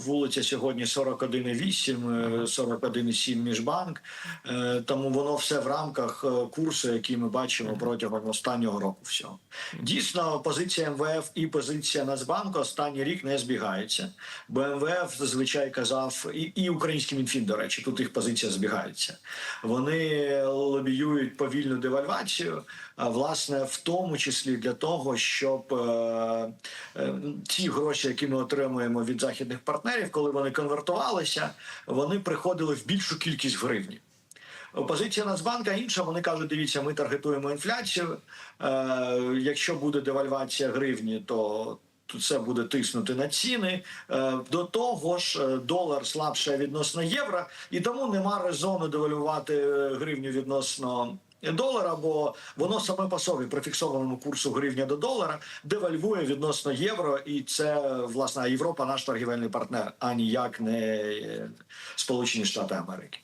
Вулиця сьогодні 41,8, е, 41,7 міжбанк. Е, Тому воно все в рамках е, курсу, який ми бачимо протягом останнього року. Всього дійсно позиція МВФ і позиція Нацбанку останній рік не збігаються. Бо МВФ зазвичай казав, і, і український мінфін, до речі, тут їх позиція збігається. Вони лобіюють повільну девальвацію, а власне в тому числі для того, щоб е, е, ті гроші, які ми отримуємо від західних партнерів, коли вони конвертувалися, вони приходили в більшу кількість гривні. Позиція Нацбанка інша. Вони кажуть: дивіться, ми таргетуємо інфляцію. Е, якщо буде девальвація гривні, то це буде тиснути на ціни. Е, До того ж, е, долар слабше відносно євро, і тому нема резону девалювати е, гривню відносно. Долара, бо воно саме по собі при фіксованому курсу гривня до долара девальвує відносно євро, і це власне Європа наш торгівельний партнер, а ніяк не Сполучені Штати Америки.